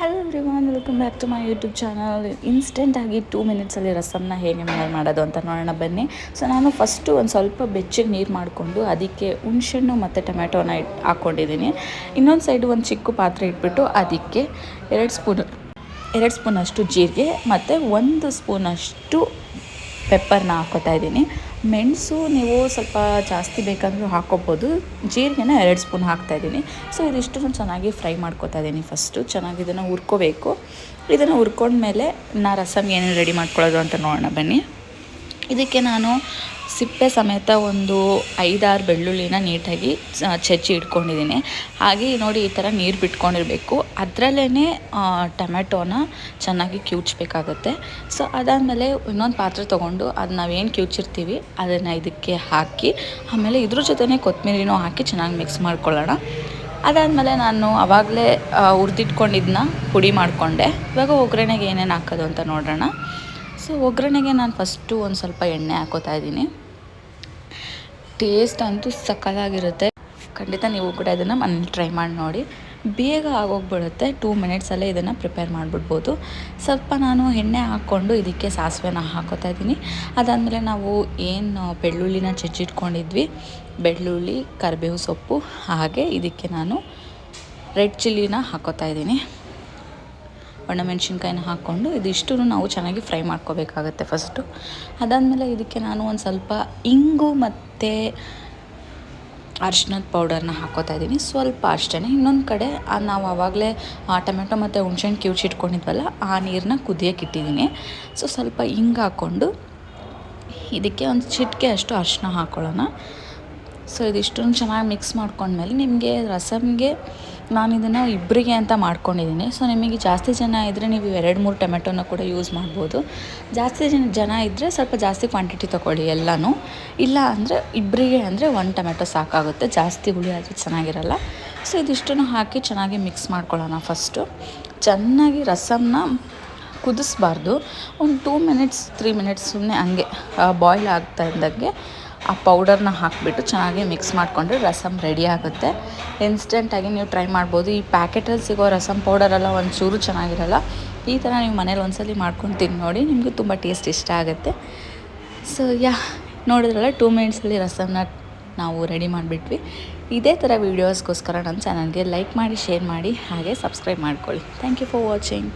Hello every welcome back to my YouTube channel ಇನ್ಸ್ಟೆಂಟಾಗಿ two ಮಿನಿಟ್ಸಲ್ಲಿ ರಸಮ್ನ ಹೇಗೆ ಮಾಡೋದು ಅಂತ ನೋಡೋಣ, ಬನ್ನಿ. ಸೊ ನಾನು ಫಸ್ಟು ಒಂದು ಸ್ವಲ್ಪ ಬೆಚ್ಚಗೆ ನೀರು ಮಾಡಿಕೊಂಡು ಅದಕ್ಕೆ ಹುಣ್ಸೆಹಣ್ಣು ಮತ್ತು ಟೊಮ್ಯಾಟೋನ ಇಟ್ ಹಾಕ್ಕೊಂಡಿದ್ದೀನಿ ಇನ್ನೊಂದು ಸೈಡು ಒಂದು ಚಿಕ್ಕ ಪಾತ್ರೆ ಇಟ್ಬಿಟ್ಟು ಅದಕ್ಕೆ ಎರಡು ಸ್ಪೂನ್ ಎರಡು ಸ್ಪೂನಷ್ಟು ಜೀರಿಗೆ ಮತ್ತು ಒಂದು ಸ್ಪೂನಷ್ಟು ಪೆಪ್ಪರ್ನ ಹಾಕೋತಾ ಇದ್ದೀನಿ. ಮೆಣಸು ನೀವು ಸ್ವಲ್ಪ ಜಾಸ್ತಿ ಬೇಕಾದರೂ ಹಾಕೋಬೋದು ಜೀರಿಗೆನ ಎರಡು ಸ್ಪೂನ್ ಹಾಕ್ತಾಯಿದ್ದೀನಿ ಸೊ ಇದಿಷ್ಟು ಚೆನ್ನಾಗಿ ಫ್ರೈ ಮಾಡ್ಕೋತಾ ಇದ್ದೀನಿ ಫಸ್ಟು. ಚೆನ್ನಾಗಿ ಇದನ್ನು ಹುರ್ಕೋಬೇಕು. ಇದನ್ನು ಹುರ್ಕೊಂಡ್ಮೇಲೆ ನಾ ರಸಮ್ ಏನೇನು ರೆಡಿ ಮಾಡ್ಕೊಳ್ಳೋದು ಅಂತ ನೋಡೋಣ ಬನ್ನಿ. ಇದಕ್ಕೆ ನಾನು ಸಿಪ್ಪೆ ಸಮೇತ ಒಂದು ಐದಾರು ಬೆಳ್ಳುಳ್ಳಿನ ನೀಟಾಗಿ ಚಚ್ಚಿ ಇಟ್ಕೊಂಡಿದ್ದೀನಿ. ಹಾಗೆ ನೋಡಿ ಈ ಥರ ನೀರು ಬಿಟ್ಕೊಂಡಿರಬೇಕು. ಅದರಲ್ಲೇ ಟೊಮೆಟೋನ ಚೆನ್ನಾಗಿ ಕ್ಯೂಚ್ಬೇಕಾಗತ್ತೆ. ಸೊ, ಅದಾದಮೇಲೆ ಇನ್ನೊಂದು ಪಾತ್ರೆ ತೊಗೊಂಡು ಅದು ನಾವೇನು ಕಿವುಚಿರ್ತೀವಿ ಅದನ್ನು ಇದಕ್ಕೆ ಹಾಕಿ, ಆಮೇಲೆ ಇದ್ರ ಜೊತೆನೇ ಕೊತ್ತಂಬರಿನೂ ಹಾಕಿ ಚೆನ್ನಾಗಿ ಮಿಕ್ಸ್ ಮಾಡ್ಕೊಳ್ಳೋಣ. ಅದಾದಮೇಲೆ ನಾನು ಆವಾಗಲೇ ಹುರಿದಿಟ್ಕೊಂಡಿದ್ದನ್ನ ಪುಡಿ ಮಾಡಿಕೊಂಡೆ. ಇವಾಗ ಒಗ್ಗರಣೆಗೆ ಏನೇನು ಹಾಕೋದು ಅಂತ ನೋಡೋಣ. ಸೊ ಒಗ್ಗರಣೆಗೆ ನಾನು ಫಸ್ಟು ಒಂದು ಸ್ವಲ್ಪ ಎಣ್ಣೆ ಹಾಕೋತಾ ಇದ್ದೀನಿ. ಟೇಸ್ಟ್ ಅಂತೂ ಸಕ್ಕತ್ತಾಗಿರುತ್ತೆ ಖಂಡಿತ ನೀವು ಕೂಡ ಇದನ್ನು ಮನೇಲಿ ಟ್ರೈ ಮಾಡಿ ನೋಡಿ. ಬೇಗ ಆಗೋಗ್ಬಿಡುತ್ತೆ. ಟೂ ಮಿನಿಟ್ಸಲ್ಲೇ ಇದನ್ನು ಪ್ರಿಪೇರ್ ಮಾಡಿಬಿಡ್ಬೋದು. ಸ್ವಲ್ಪ ನಾನು ಎಣ್ಣೆ ಹಾಕ್ಕೊಂಡು ಇದಕ್ಕೆ ಸಾಸಿವೆನ ಹಾಕೋತಾ ಇದ್ದೀನಿ. ಅದಾದಮೇಲೆ ನಾವು ಏನು ಬೆಳ್ಳುಳ್ಳಿನ ಚಚ್ಚಿಟ್ಕೊಂಡಿದ್ವಿ. ಬೆಳ್ಳುಳ್ಳಿ, ಕರಿಬೇವು ಸೊಪ್ಪು ಹಾಗೆ ಇದಕ್ಕೆ ನಾನು ರೆಡ್ ಚಿಲ್ಲಿನ ಹಾಕೋತಾ ಇದ್ದೀನಿ. ಒಣಮೆಣ್ಸಿನ್ಕಾಯಿನ ಹಾಕ್ಕೊಂಡು ಇದಿಷ್ಟು ನಾವು ಚೆನ್ನಾಗಿ ಫ್ರೈ ಮಾಡ್ಕೋಬೇಕಾಗತ್ತೆ ಫಸ್ಟು. ಅದಾದಮೇಲೆ ಇದಕ್ಕೆ ನಾನು ಒಂದು ಸ್ವಲ್ಪ ಇಂಗು ಮತ್ತು ಅರ್ಶಿನದ ಪೌಡರ್ನ ಹಾಕೋತಾ ಇದ್ದೀನಿ. ಸ್ವಲ್ಪ ಅಷ್ಟೇ ಇನ್ನೊಂದು ಕಡೆ ನಾವು ಆವಾಗಲೇ ಟೊಮೆಟೊ ಮತ್ತು ಹುಣ್ಸೆಹಣ್ಣು ಕಿವುಚಿಟ್ಕೊಂಡಿದ್ವಲ್ಲ ಆ ನೀರನ್ನ ಕುದಿಯೋಕೆ ಇಟ್ಟಿದ್ದೀನಿ. ಸೊ, ಸ್ವಲ್ಪ ಹಿಂಗೆ ಹಾಕ್ಕೊಂಡು ಇದಕ್ಕೆ ಒಂದು ಚಿಟಿಕೆ ಅಷ್ಟು ಅರಿಶಿನ ಹಾಕ್ಕೊಳ್ಳೋಣ ಸೊ ಇದಿಷ್ಟನ್ನು ಚೆನ್ನಾಗಿ ಮಿಕ್ಸ್ ಮಾಡ್ಕೊಂಡ್ಮೇಲೆ ನಿಮಗೆ ರಸಮ್ಗೆ ನಾನು ಇದನ್ನು ಇಬ್ಬರಿಗೆ ಅಂತ ಮಾಡ್ಕೊಂಡಿದ್ದೀನಿ. ಸೊ ನಿಮಗೆ ಜಾಸ್ತಿ ಜನ ಇದ್ದರೆ ನೀವು ಎರಡು, ಮೂರು ಟೊಮೆಟೊನ ಕೂಡ ಯೂಸ್ ಮಾಡ್ಬೋದು. ಜಾಸ್ತಿ ಜನ ಜನ ಇದ್ದರೆ ಸ್ವಲ್ಪ ಜಾಸ್ತಿ ಕ್ವಾಂಟಿಟಿ ತೊಗೊಳ್ಳಿ ಎಲ್ಲನೂ. ಇಲ್ಲ ಅಂದರೆ ಇಬ್ಬರಿಗೆ ಅಂದರೆ ಒಂದು ಟೊಮೆಟೊ ಸಾಕಾಗುತ್ತೆ. ಜಾಸ್ತಿ ಹುಳಿ ಆದರೆ ಚೆನ್ನಾಗಿರಲ್ಲ. ಸೊ ಇದಿಷ್ಟನ್ನು ಹಾಕಿ ಚೆನ್ನಾಗಿ ಮಿಕ್ಸ್ ಮಾಡ್ಕೊಳ್ಳೋಣ ಫಸ್ಟು ಚೆನ್ನಾಗಿ ರಸಮ್ನ ಕುದಿಸ್ಬಾರ್ದು. ಒಂದು ಟೂ ಮಿನಿಟ್ಸ್ ತ್ರೀ ಮಿನಿಟ್ಸ್ ಸುಮ್ಮನೆ ಹಂಗೆ ಬಾಯ್ಲ್ ಆಗ್ತಾ ಇದ್ದಂಗೆ ಆ ಪೌಡರ್ನ ಹಾಕಿಬಿಟ್ಟು ಚೆನ್ನಾಗಿ ಮಿಕ್ಸ್ ಮಾಡಿಕೊಂಡ್ರೆ ರಸಮ್ ರೆಡಿ ಆಗುತ್ತೆ. ಇನ್ಸ್ಟೆಂಟಾಗಿ ನೀವು ಟ್ರೈ ಮಾಡ್ಬೋದು. ಈ ಪ್ಯಾಕೆಟಲ್ಲಿ ಸಿಗೋ ರಸಮ್ ಪೌಡರೆಲ್ಲ ಒಂಚೂರು ಚೆನ್ನಾಗಿರಲ್ಲ. ಈ ಥರ ನೀವು ಮನೇಲಿ ಒಂದ್ಸಲಿ ಮಾಡ್ಕೊಂಡು ತಿಂದು ನೋಡಿ ನಿಮಗೂ ತುಂಬ ಟೇಸ್ಟ್ ಇಷ್ಟ ಆಗುತ್ತೆ. ಸೊ ಯಾ ನೋಡಿದ್ರಲ್ಲ ಟೂ ಮಿನಿಟ್ಸಲ್ಲಿ ರಸಮ್ನ ನಾವು ರೆಡಿ ಮಾಡಿಬಿಟ್ವಿ. ಇದೇ ಥರ ವೀಡಿಯೋಸ್ಗೋಸ್ಕರ ನನ್ನ ಚಾನಲ್ಗೆ ಲೈಕ್ ಮಾಡಿ ಶೇರ್ ಮಾಡಿ, ಹಾಗೆ ಸಬ್ಸ್ಕ್ರೈಬ್ ಮಾಡ್ಕೊಳ್ಳಿ. Thank you for watching